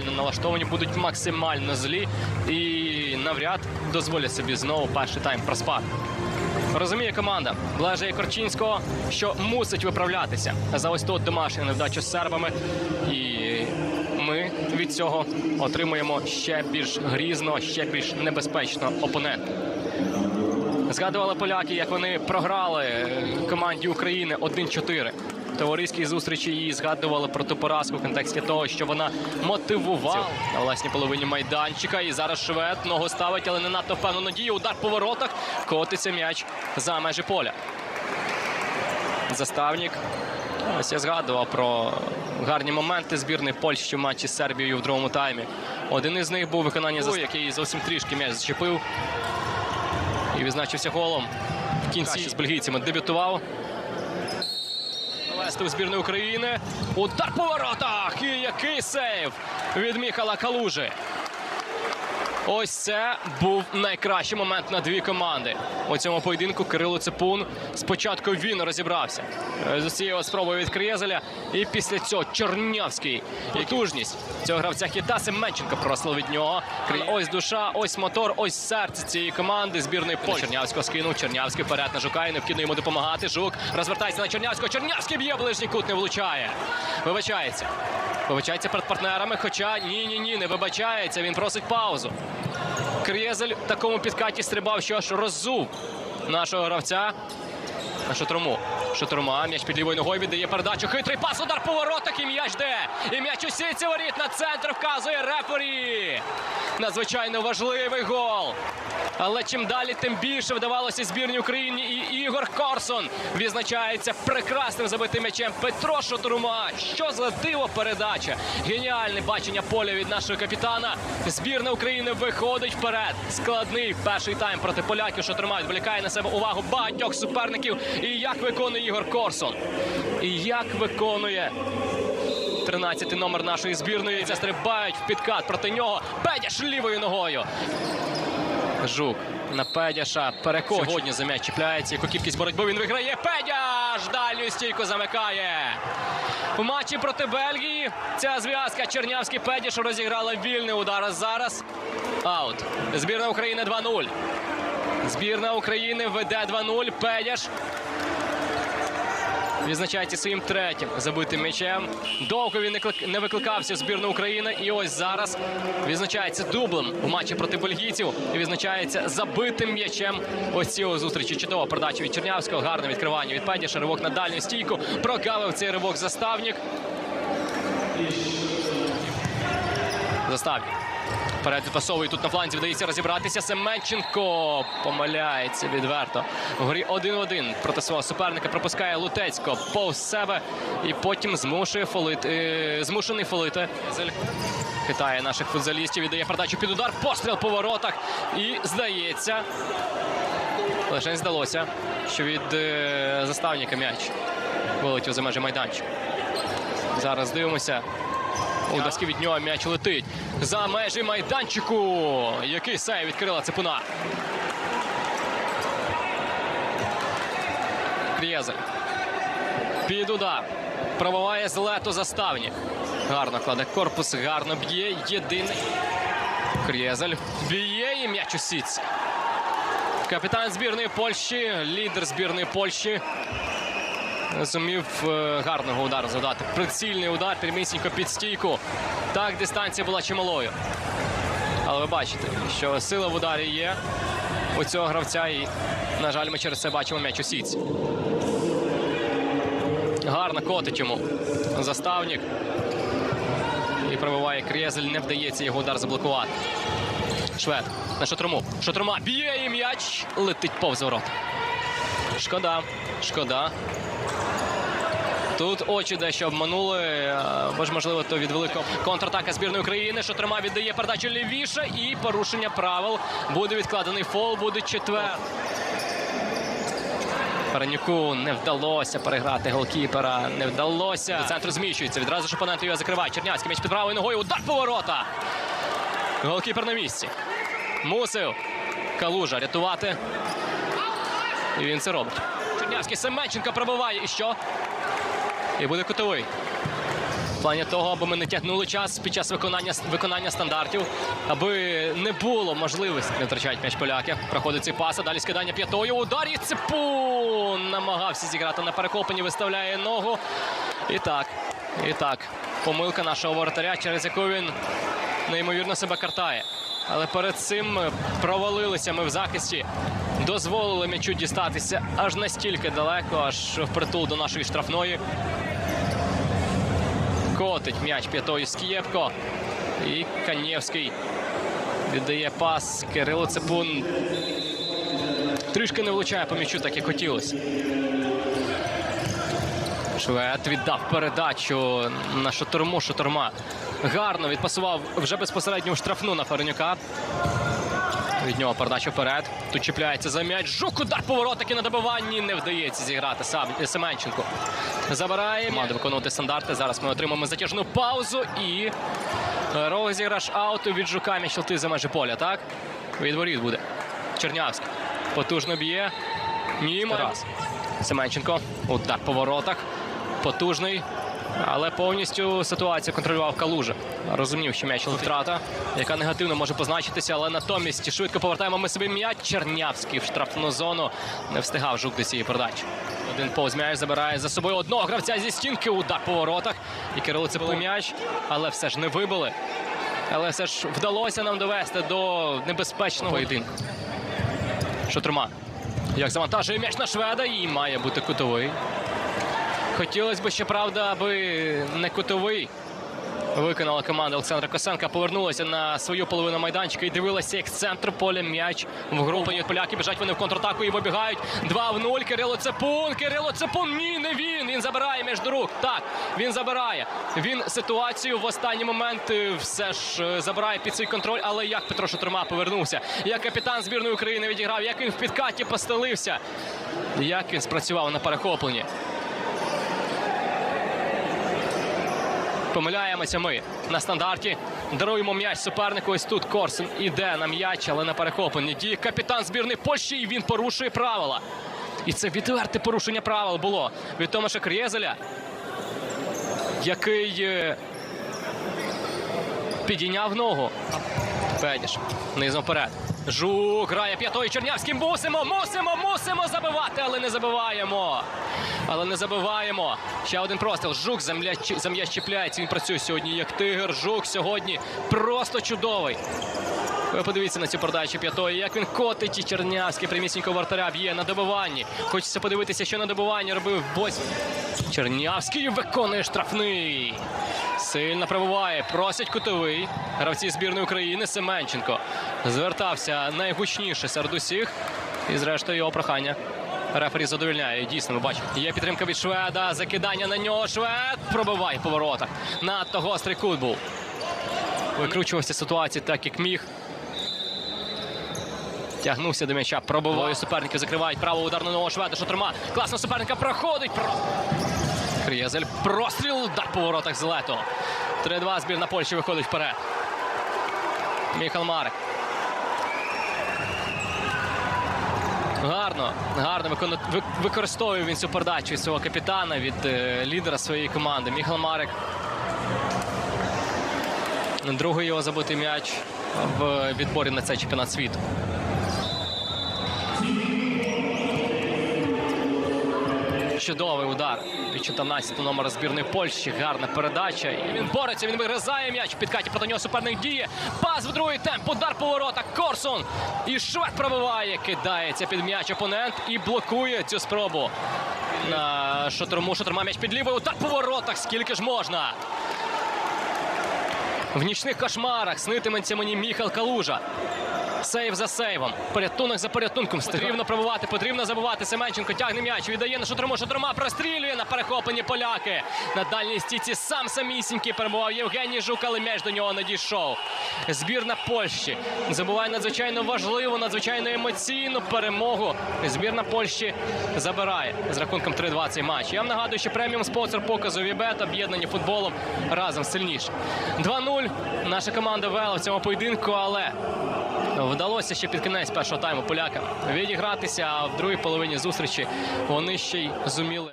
максимально налаштовані, будуть максимально злі і навряд дозволять собі знову перший тайм проспати. Розуміє команда Блажея Корчинського, що мусить виправлятися за ось тут домашню невдачу з сербами. І ми від цього отримуємо ще більш грізного, ще більш небезпечного опонента. Згадували поляки, як вони програли е, команді України 1-4. Товариській зустрічі її згадували про ту поразку в контексті того, що вона мотивувала на власній половині майданчика. І зараз швед ногу ставить, але не надто певно надію. Удар по воротах. Котиться м'яч за межі поля. Заставник. Ось я згадував про гарні моменти збірної Польщі в матчі з Сербією в другому таймі. Один із них був виконання за який зовсім трішки м'яч зачепив і відзначився голом. В кінці з бельгійцями дебютував. Вести у збірної України. Удар по воротах! І який сейв від Міхала Калужи. Ось це був найкращий момент на дві команди. У цьому поєдинку Кирило Ципун. Спочатку він розібрався е, з цією спробою від Крєзеля. І після цього Чорнявський. І тужність цього гравця хіта Семенченко проросла від нього. Ось душа, ось мотор, ось серце цієї команди збірної Польщі. Чернявського скинув. Чернявський вперед на Жука. І необхідно йому допомагати. Жук розвертається на Чернявського. Чернявський б'є ближній кут, не влучає. Вибачається. Вибачається перед партнерами. Хоча ні, ні, не вибачається. Він просить паузу. Крєзель в такому підкаті стрибав, що аж роззув нашого гравця. На Шатрому. Шатрума. М'яч під лівою ногою віддає передачу. Хитрий пас, удар по воротах і м'яч де. І м'яч у сітці воріт на центр вказує рефері. Надзвичайно важливий гол. Але чим далі, тим більше вдавалося збірній Україні. І Ігор Корсон відзначається прекрасним забитим м'ячем. Петро Шатрума. Що за диво передача. Геніальне бачення поля від нашого капітана. Збірна України виходить вперед. Складний перший тайм проти поляків. Шатрума відволікає на себе увагу багатьох суперників. І як виконує Ігор Корсон. І як виконує 13 номер нашої збірної. Це стрибають в підкат проти нього. Педяш лівою ногою. Жук на Педяша Перекоч. Сьогодні за м'яч чіпляється. Яку кількість боротьби він виграє. Педяш дальню стійку замикає. У матчі проти Бельгії ця зв'язка Чернявський Педяш розіграла вільний удар. Зараз аут. Збірна України 2-0. Збірна України веде 2-0. Педяш відзначається своїм третім забитим м'ячем. Довго він не викликався в збірну України. І ось зараз відзначається дублем у матчі проти бельгійців. І відзначається забитим м'ячем. Ось цього зустрічі. Чудова передача від Чернявського. Гарне відкривання від Педіша. Ривок на дальню стійку. Прогавив цей ривок заставник. Заставник. Вперед відпасовує тут на фланзі вдається розібратися. Семенченко помиляється відверто. В грі 1-1 проти свого суперника пропускає Лутецько повз себе і потім змушує фолити. е, змушений фолити. Хитає наших футзалістів, віддає передачу під удар, постріл по воротах. І здається, лише здалося, що від е, заставника м'яч вилетів за межі майданчика. Зараз дивимося. У доски від нього м'яч летить за межі майданчику. Який сейв відкрила цепуна. Крєзель. Під удар. Пробиває з лету заставні. Гарно кладе корпус, гарно б'є. Єдиний. Крєзель б'є і м'яч у сітці. Капітан збірної Польщі, лідер збірної Польщі. Зумів е, гарного удару завдати. Прицільний удар, прямісінько під стійку. Так, дистанція була чималою. Але ви бачите, що сила в ударі є у цього гравця. І, на жаль, ми через це бачимо м'яч у сітці. Гарно котить йому заставник. І пробиває Крєзель, не вдається його удар заблокувати. Швед на шатруму. Шатрума б'є і м'яч летить повз ворота. Шкода, шкода. Тут очі дещо обманули, е, бо ж можливо то від великого контратака збірної України. Шатрима віддає передачу лівіше і порушення правил. Буде відкладений фол, буде четвер. Паранюку не вдалося переграти голкіпера. Не вдалося. До центру зміщується. Відразу ж опонент його закриває. Чернявський м'яч під правою ногою. Удар по ворота. Голкіпер на місці. Мусив Калужа рятувати. І він це робить. Чернявський Семенченко пробиває. І що? І буде кутовий. В плані того, аби ми не тягнули час під час виконання, виконання стандартів, аби не було можливості не втрачають м'яч поляки. Проходить цей пас, далі скидання п'ятою. Удар і ципун намагався зіграти на перехопленні, виставляє ногу. І так, і так. Помилка нашого воротаря, через яку він неймовірно себе картає. Але перед цим провалилися ми в захисті, дозволили м'ячу дістатися аж настільки далеко, аж впритул до нашої штрафної. Котить м'яч п'ятою Скієпко. І Канєвський віддає пас. Кирило Цепун трішки не влучає по м'ячу, так як хотілося. Швед віддав передачу на шатурму. Шатурма гарно відпасував вже безпосередньо штрафну на Фаренюка. Від нього передача вперед. Тут чіпляється за м'яч. Жук удар поворотики на добиванні. Не вдається зіграти Саб- Семенченко. Забирає. Команда виконувати стандарти. Зараз ми отримаємо затяжну паузу і розіграш ауту від Жука. М'яч летить за межі поля, так? Від воріт буде. Чернявський. Потужно б'є. Німа. Семенченко. Удар по воротах. Потужний. Але повністю ситуацію контролював Калужа. Розумів, що м'яч втрата, яка негативно може позначитися, але натомість швидко повертаємо ми собі м'яч. Чернявський в штрафну зону. Не встигав жук до цієї передачі. Один повз м'яч забирає за собою одного гравця зі стінки. Удар по воротах. І Кирило цепив м'яч, але все ж не вибили. Але все ж вдалося нам довести до небезпечного поєдинку. Шутрума. Як завантажує м'яч на шведа і має бути кутовий. Хотілося б, щоправда, аби не кутовий. Виконала команда Олександра Косенка, повернулася на свою половину майданчика і дивилася, як з центру поля м'яч в групі поляки біжать вони в контратаку і вибігають. 2 в 0. Кирило Цепун. Кирило Цепун. Ні, не він. Він забирає між рук. Так, він забирає. Він ситуацію в останній момент е, все ж е, забирає під свій контроль. Але як Петро Шатурма повернувся, як капітан збірної України відіграв, як він в підкаті постелився, як він спрацював на перехопленні. Помиляємося ми на стандарті. Даруємо м'яч супернику. Ось тут Корсун іде на м'яч, але на перехопленні. Діє капітан збірної Польщі, і він порушує правила. І це відверте порушення правил було від Томаша Крєзеля, який е, підійняв ногу. Педіш. Низом вперед. Жук грає п'ятою Чернявським. Мусимо, мусимо, мусимо забивати, але не забиваємо. Але не забиваємо. Ще один простріл. Жук за м'яч за м'яч чіпляється. Він працює сьогодні як тигр. Жук сьогодні просто чудовий. Ви подивіться на цю передачу п'ятої, як він котить і Чернявський прямісінько вартаря б'є на добиванні. Хочеться подивитися, що на добиванні робив Бось. Чернявський виконує штрафний. Сильно пробуває. Просять кутовий. Гравці збірної України Семенченко. Звертався найгучніше серед усіх. І зрештою його прохання. Рефері задовільняє. Дійсно, ми бачимо. Є підтримка від Шведа. Закидання на нього. Швед пробиває по воротах. Надто гострий кут був. Викручувався ситуації так, як міг. Тягнувся до м'яча. Пробиває суперників. Закривають право ударну ногу Шведа. Шатурма. Класно суперника проходить. Про... Крєзель. Простріл. Удар по воротах з лето. 3-2. Збірна Польщі виходить вперед. Міхал Марик. Гарно, гарно використовує він цю передачу від свого капітана, від е, лідера своєї команди. Міхал Марик. Другий його забитий м'яч в відборі на цей чемпіонат світу. Чудовий удар від 14 номера збірної Польщі. Гарна передача. І він бореться, він вигризає м'яч. Підкаті проти нього суперник діє. Пас в другий темп. Удар по воротах. Корсун. І Швед пробиває. Кидається під м'яч опонент і блокує цю спробу. На шатрому. Шатрма м'яч під лівою. Удар по воротах. Скільки ж можна? В нічних кошмарах снитиметься мені Міхал Калужа. Сейв за сейвом. Порятунок за порятунком. Потрібно пробувати, потрібно забувати. Семенченко тягне м'яч, віддає на шутрому. Шутрома прострілює на перехоплені поляки. На дальній стійці сам самісінький перебував Євгеній Жук, але м'яч до нього не дійшов. Збірна Польщі забуває надзвичайно важливу, надзвичайно емоційну перемогу. Збірна Польщі забирає з рахунком 3-2 цей матч. Я вам нагадую, що преміум спонсор показу Вібет об'єднані футболом разом сильніше. 2-0. Наша команда вела в цьому поєдинку, але Вдалося ще під кінець першого тайму полякам відігратися, а в другій половині зустрічі вони ще й зуміли.